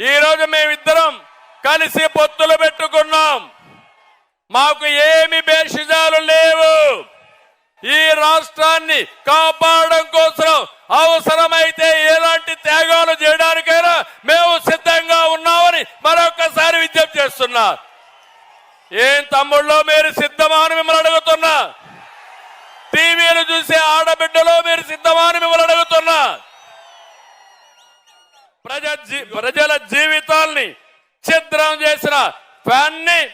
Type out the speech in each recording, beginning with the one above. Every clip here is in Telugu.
ఈ రోజు మేమిద్దరం కలిసి పొత్తులు పెట్టుకున్నాం. మాకు ఏమి భేషజాలు లేవు. ఈ రాష్ట్రాన్ని కాపాడడం కోసం అవసరమైతే ఎలాంటి త్యాగాలు చేయడానికైనా మేము సిద్ధంగా ఉన్నామని మరొకసారి విజ్ఞప్తి చేస్తున్నా. ఏం తమ్ముళ్ళో మీరు సిద్ధమా అని మిమ్మల్ని అడుగుతున్నా. టీవీలు చూసే ఆడబిడ్డలో మీరు సిద్ధమా అని మిమ్మల్ని అడుగుతున్నా. ప్రజ జీ- ప్రజల జీవితాల్ని ఛిద్రం చేసిన ఫ్యాన్ని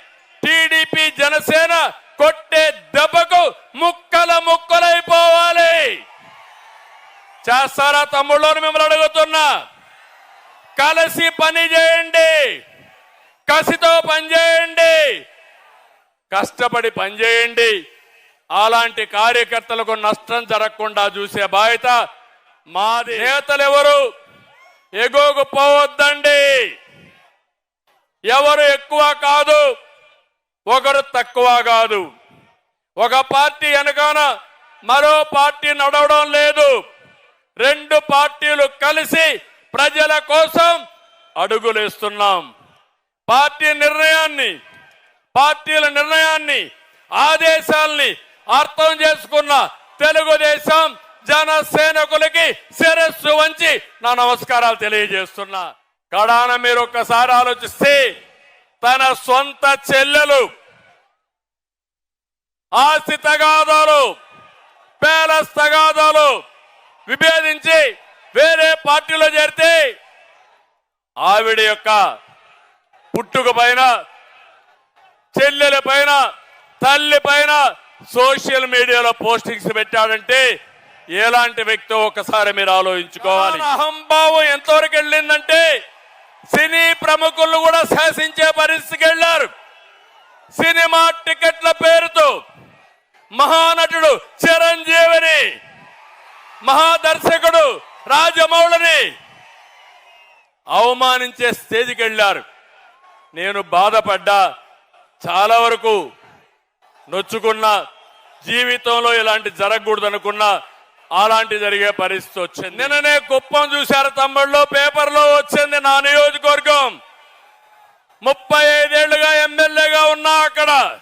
టీడీపీ జనసేన కొట్టే దెబ్బకు ముక్కల ముక్కలైపోవాలి. చేస్తారా తమ్ముళ్ళు మిమ్మల్ని అడుగుతున్నా. కలిసి పని చేయండి. కసితో పని చేయండి. కష్టపడి పనిచేయండి అలాంటి కార్యకర్తలకు నష్టం జరగకుండా చూసే బాధ్యత మాది. నేతలు ఎవరు ఎగోకు పోవద్దండి. ఎవరు ఎక్కువ కాదు ఒకరు తక్కువ కాదు. ఒక పార్టీ వెనకాన మరో పార్టీ నడవడం లేదు. రెండు పార్టీలు కలిసి ప్రజల కోసం అడుగులేస్తున్నాం. పార్టీ నిర్ణయాన్ని పార్టీల నిర్ణయాన్ని ఆదేశాల్ని అర్థం చేసుకున్న తెలుగుదేశం జనసేనకులకి శిరస్సు వంచి నా నమస్కారాలు తెలియజేస్తున్నా. కడాన మీరు ఒక్కసారి ఆలోచిస్తే తన సొంత చెల్లెలు ఆస్తి తగాదాలు ప్యాలెస్ తగాదాలు విభేదించి వేరే పార్టీలో చేరితే ఆవిడ యొక్క పుట్టుక పైన చెల్లెల పైన తల్లి పైన సోషల్ మీడియాలో పోస్టింగ్స్ పెట్టాడంటే ఎలాంటి వ్యక్తి ఒకసారి మీరు ఆలోచించుకోవాలి? అహంభావం ఎంతవరకు వెళ్ళిందంటే సినీ ప్రముఖులు కూడా శాసించే పరిస్థితికి వెళ్ళారు. సినిమా టికెట్ల పేరుతో మహానటుడు చిరంజీవిని మహాదర్శకుడు రాజమౌళిని అవమానించే స్టేజ్కి వెళ్ళారు. నేను బాధపడ్డా చాలా వరకు నొచ్చుకున్నా జీవితంలో ఇలాంటి జరగకూడదు అనుకున్నా అలాంటి జరిగే పరిస్థితి వచ్చింది. నిన్ననే కుప్పం చూశారు తమ్ముళ్ళు పేపర్లో వచ్చింది నా నియోజకవర్గం. ముప్పై ఐదేళ్ళుగా ఎమ్మెల్యేగా ఉన్నా అక్కడ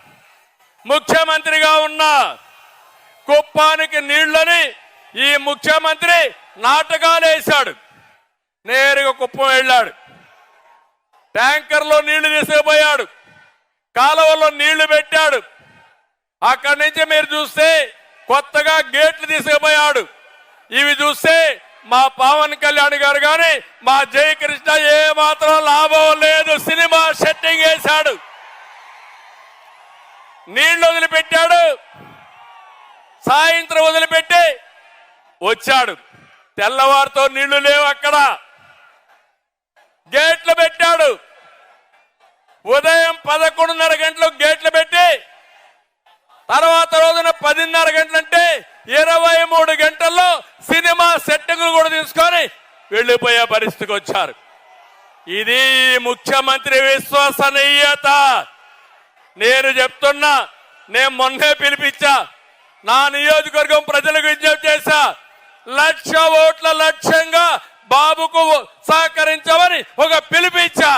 ముఖ్యమంత్రిగా ఉన్నా. కుప్పానికి నీళ్ళని ఈ ముఖ్యమంత్రి నాటకాలు వేశాడు. నేరుగా కుప్పం వెళ్ళాడు. ట్యాంకర్లో నీళ్ళు తీసుకుపోయాడు. కాలువలో నీళ్ళు పెట్టాడు. అక్కడి నుంచి మీరు చూస్తే కొత్తగా గేట్లు తీసుకుపోయాడు. ఇవి చూస్తే మా పవన్ కళ్యాణ్ గారు కానీ మా జయకృష్ణ ఏ మాత్రం లాభం లేదు. సినిమా సెట్టింగ్ వేశాడు. నీళ్ళు వదిలిపెట్టాడు. సాయంత్రం వదిలిపెట్టి వచ్చాడు. తెల్లవారితో నీళ్ళు లేవు అక్కడ. గేట్లు పెట్టాడు. ఉదయం పదకొండున్నర గంటలు గేట్ పదిన్నర గంటలంటే ఇరవై మూడు గంటల్లో సినిమా సెట్టింగ్లు కూడా తీసుకొని వెళ్ళిపోయే పరిస్థితికి వచ్చారు. ఇది ముఖ్యమంత్రి విశ్వసనీయత. నేను చెప్తున్నా నేను మొన్నే పిలిపించా నా నియోజకవర్గం ప్రజలకు విజ్ఞప్తి చేశా లక్ష ఓట్ల లక్ష్యంగా బాబుకు సహకరించమని ఒక పిలిపించా.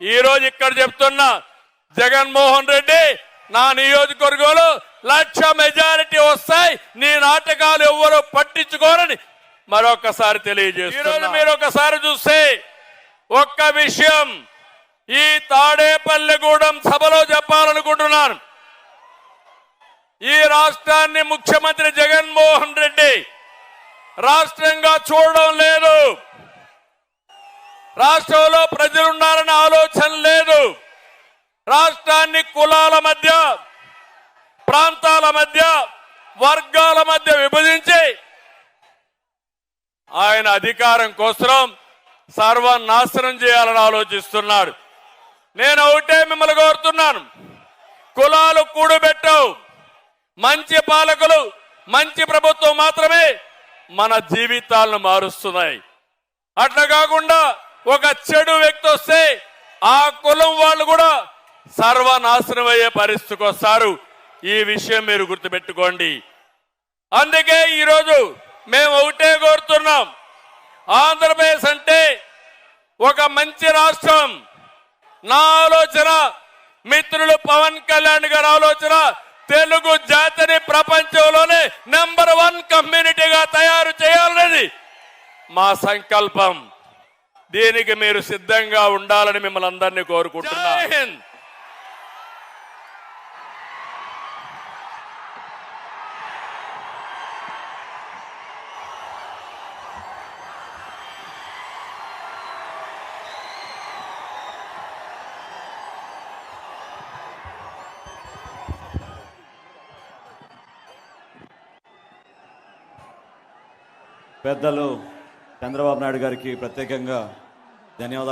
ఈ రోజు ఇక్కడ చెప్తున్నా జగన్మోహన్ రెడ్డి నా నియోజకవర్గంలో లక్ష మెజారిటీ వస్తాయి నీ నాటకాలు ఎవ్వరూ పట్టించుకోరని మరొకసారి తెలియజేస్తున్నా. మీరు ఒకసారి చూస్తే ఒక్క విషయం ఈ తాడేపల్లిగూడెం సభలో చెప్పాలనుకుంటున్నాను. ఈ రాష్ట్రాన్ని ముఖ్యమంత్రి జగన్మోహన్ రెడ్డి రాష్ట్రంగా చూడడం లేదు. రాష్ట్రంలో ప్రజలున్నారనే ఆలోచన లేదు. రాష్ట్రాన్ని కులాల మధ్య ప్రాంతాల మధ్య వర్గాల మధ్య విభజించి ఆయన అధికారం కోసం సర్వనాశనం చేయాలని ఆలోచిస్తున్నాడు. నేను ఒకటే మిమ్మల్ని కోరుతున్నాను. కులాలు కూడబెట్టవు. మంచి పాలకులు మంచి ప్రభుత్వం మాత్రమే మన జీవితాలను మారుస్తున్నాయి. అట్లా కాకుండా ఒక చెడు వ్యక్తి వస్తే ఆ కులం వాళ్ళు కూడా సర్వనాశనం అయ్యే పరిస్థితికి వస్తారు. ఈ విషయం మీరు గుర్తుపెట్టుకోండి. అందుకే ఈరోజు మేము ఒకటే కోరుతున్నాం. ఆంధ్రప్రదేశ్ అంటే ఒక మంచి రాష్ట్రం. నా ఆలోచన మిత్రులు పవన్ కళ్యాణ్ గారి ఆలోచన తెలుగు జాతిని ప్రపంచంలోనే నెంబర్ వన్ కమ్యూనిటీగా తయారు చేయాలనేది మా సంకల్పం. దీనికి మీరు సిద్ధంగా ఉండాలని మిమ్మల్ని అందరినీ కోరుకుంటున్నా. పెద్దలు చంద్రబాబు నాయుడు గారికి ప్రత్యేకంగా ధన్యవాదాలు.